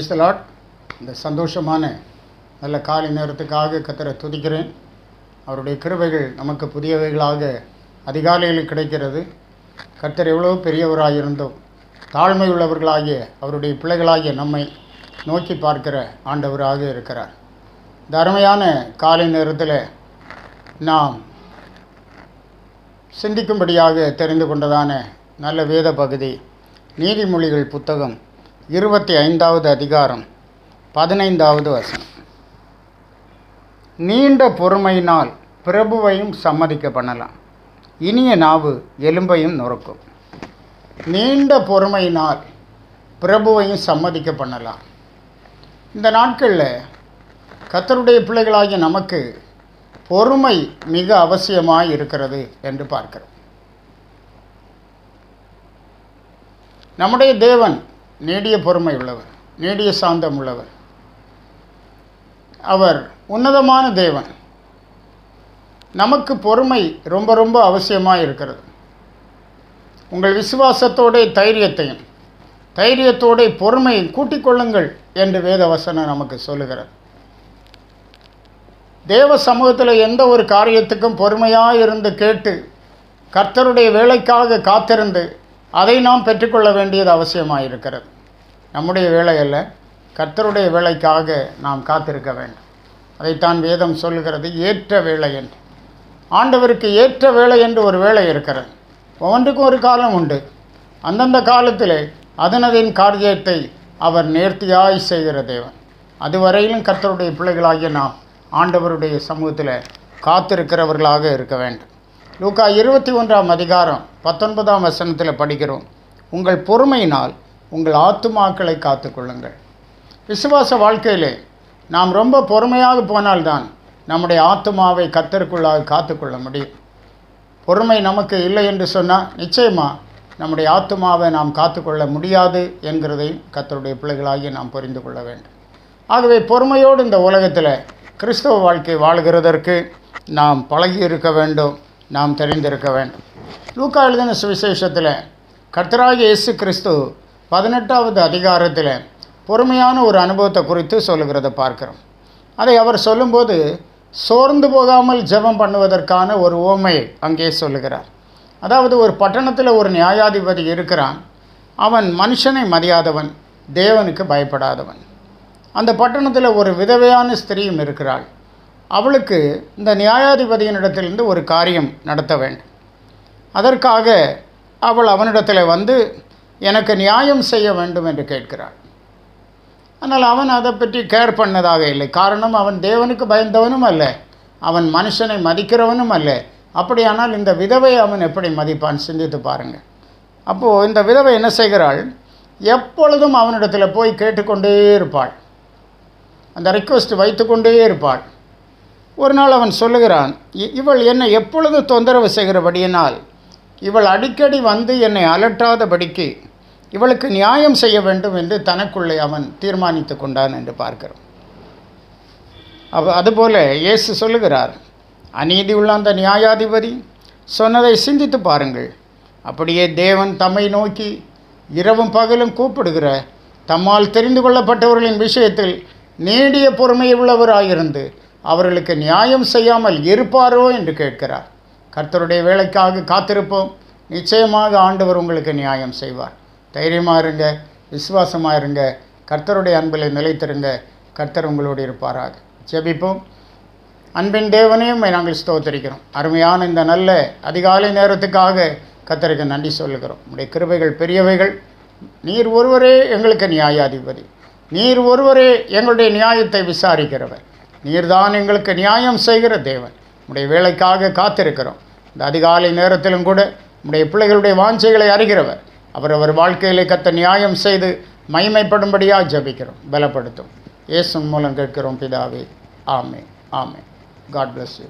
Praise the Lord இந்த சந்தோஷமான நல்ல காலை நேரத்துக்காக கத்தரை துதிக்கிறேன். அவருடைய கிருபைகள் நமக்கு புதியவைகளாக அதிகாலையில் கிடைக்கிறது. கத்தர் எவ்வளோ பெரியவராக இருந்தோம் தாழ்மை உள்ளவர்களாகிய அவருடைய பிள்ளைகளாகிய நம்மை நோக்கி பார்க்கிற ஆண்டவராக இருக்கிறார். இந்த அருமையான காலை நேரத்தில் நாம் சிந்திக்கும்படியாக தெரிந்து கொண்டதான நல்ல வேத பகுதி நீதிமொழிகள் புத்தகம் இருபத்தி ஐந்தாவது அதிகாரம் பதினைந்தாவது வசனம். நீண்ட பொறுமையினால் பிரபுவையும் சம்மதிக்க பண்ணலாம். இனிய நாவு எலும்பையும் நொறுக்கும். நீண்ட பொறுமையினால் பிரபுவையும் சம்மதிக்க பண்ணலாம். இந்த நாட்களில் கத்தருடைய பிள்ளைகளாகிய நமக்கு பொறுமை மிக அவசியமாக இருக்கிறது என்று பார்க்கிறோம். நம்முடைய தேவன் நீடிய பொறுமை உள்ளவர் நீடிய சாந்தம் உள்ளவர். அவர் உன்னதமான தேவன். நமக்கு பொறுமை ரொம்ப ரொம்ப அவசியமாக இருக்கிறது. உங்கள் விசுவாசத்தோட தைரியத்தையும் தைரியத்தோட பொறுமையை கூட்டிக் கொள்ளுங்கள் என்று வேதவசனம் நமக்கு சொல்லுகிறது. தேவ சமூகத்தில் எந்த ஒரு காரியத்துக்கும் பொறுமையாக இருந்து கேட்டு கர்த்தருடைய வேலைக்காக காத்திருந்து அதை நாம் பெற்றுக்கொள்ள வேண்டியது அவசியமாக இருக்கிறது நம்முடைய வேலையில் கர்த்தருடைய வேலைக்காக நாம் காத்திருக்க வேண்டும். அதைத்தான் வேதம் சொல்லுகிறது ஏற்ற வேலை என்று. ஆண்டவருக்கு ஏற்ற வேலை என்று ஒரு வேலை இருக்கிறது. ஒவ்வொன்றுக்கும் ஒரு காலம் உண்டு. அந்தந்த காலத்தில் அதனதின் காரியத்தை அவர் நேர்த்தியாய் செய்கிற தேவன். அதுவரையிலும் கர்த்தருடைய பிள்ளைகளாகிய நாம் ஆண்டவருடைய சமூகத்தில் காத்திருக்கிறவர்களாக இருக்க வேண்டும். லூக்கா இருபத்தி ஒன்றாம் அதிகாரம் பத்தொன்பதாம் வசனத்தில் படிக்கிறோம். உங்கள் பொறுமையினால் உங்கள் ஆத்துமாக்களை காத்துக்கொள்ளுங்கள். விசுவாச வாழ்க்கையிலே நாம் ரொம்ப பொறுமையாக போனால்தான் நம்முடைய ஆத்துமாவை கத்தருக்குள்ளாக காத்துக்கொள்ள முடியும். பொறுமை நமக்கு இல்லை என்று சொன்னால் நிச்சயமாக நம்முடைய ஆத்துமாவை நாம் காத்துக்கொள்ள முடியாது என்கிறதையும் கத்தருடைய பிள்ளைகளாகி நாம் புரிந்து கொள்ள வேண்டும். ஆகவே பொறுமையோடு இந்த உலகத்தில் கிறிஸ்தவ வாழ்க்கை வாழ்கிறதற்கு நாம் பழகி இருக்க வேண்டும். நாம் தெரிந்திருக்க வேண்டும். லூக்கா எழுதின சுவிசேஷத்தில் கர்த்தராக இயேசு கிறிஸ்து பதினெட்டாவது அதிகாரத்தில் பொறுமையான ஒரு அனுபவத்தை குறித்து சொல்லுகிறத பார்க்கிறோம். அதை அவர் சொல்லும்போது சோர்ந்து போகாமல் ஜெபம் பண்ணுவதற்கான ஒரு ஓமை அங்கே சொல்லுகிறார். அதாவது ஒரு பட்டணத்தில் ஒரு நியாயாதிபதி இருக்கிறான். அவன் மனுஷனை மதியாதவன் தேவனுக்கு பயப்படாதவன். அந்த பட்டணத்தில் ஒரு விதவையான ஸ்திரீயும் இருக்கிறாள். அவளுக்கு இந்த நியாயாதிபதியினிடத்திலிருந்து ஒரு காரியம் நடத்த வேண்டும். அதற்காக அவள் அவனிடத்தில் வந்து எனக்கு நியாயம் செய்ய வேண்டும் என்று கேட்கிறாள். ஆனால் அவன் அதை பற்றி கேர் பண்ணதாக இல்லை. காரணம் அவன் தேவனுக்கு பயந்தவனும் அல்ல. அவன் மனுஷனை மதிக்கிறவனும் அல்ல. அப்படியானால் இந்த விதவை அவன் எப்படி மதிப்பான்? சிந்தித்து பாருங்கள். அப்போது இந்த விதவை என்ன செய்கிறாள்? எப்பொழுதும் அவனிடத்தில் போய் கேட்டுக்கொண்டே இருப்பாள். அந்த ரிக்வெஸ்ட் வைத்துக்கொண்டே இருப்பாள். ஒரு நாள் அவன் சொல்லுகிறான் "இ- இவள் என்னை எப்பொழுதும் தொந்தரவு செய்கிறபடியினால்? இவள் அடிக்கடி வந்து என்னை அலட்டாதபடிக்கு இவளுக்கு நியாயம் செய்ய வேண்டும் என்று தனக்குள்ளே அவன் தீர்மானித்து கொண்டான் என்று பார்க்கிறோம். அவ அதுபோல இயேசு சொல்லுகிறார் அநீதி உள்ள அந்த நியாயாதிபதி சொன்னதை சிந்தித்து பாருங்கள். அப்படியே தேவன் தம்மை நோக்கி இரவும் பகலும் கூப்பிடுகிற தம்மால் தெரிந்து கொள்ளப்பட்டவர்களின் விஷயத்தில் நீடிய பொறுமையுள்ளவராயிருந்து அவர்களுக்கு நியாயம் செய்யாமல் இருப்பாரோ என்று கேட்கிறார். கர்த்தருடைய வேலைக்காக காத்திருப்போம். நிச்சயமாக ஆண்டவர் உங்களுக்கு நியாயம் செய்வார். தைரியமாக இருங்க விசுவாசமாக இருங்க. கர்த்தருடைய அன்பில் நிலைத்திருங்க. கர்த்தர் உங்களோடு இருப்பாராக. ஜெபிப்போம். அன்பின் தேவனையும் நாங்கள் ஸ்தோத்தரிக்கிறோம். அருமையான இந்த நல்ல அதிகாலை நேரத்துக்காக கர்த்தருக்கு நன்றி சொல்லுகிறோம். உடைய கிருபைகள் பெரியவைகள். நீர் ஒருவரே எங்களுக்கு நியாயாதிபதி. நீர் ஒருவரே எங்களுடைய நியாயத்தை விசாரிக்கிறவர். நீர்தான் எங்களுக்கு நியாயம் செய்கிற தேவன். உடைய வேலைக்காக காத்திருக்கிறோம். இந்த அதிகாலை நேரத்திலும் கூட உடைய பிள்ளைகளுடைய வாஞ்சைகளை அறிகிறவர். அவர் அவர் வாழ்க்கையிலே கத்த நியாயம் செய்து மைமைப்படும்படியாக ஜபிக்கிறோம். பலப்படுத்தும். இயேசு மூலம் கேட்கிறோம் பிதாவே. ஆமே ஆமே காட் பிளஸ் யூ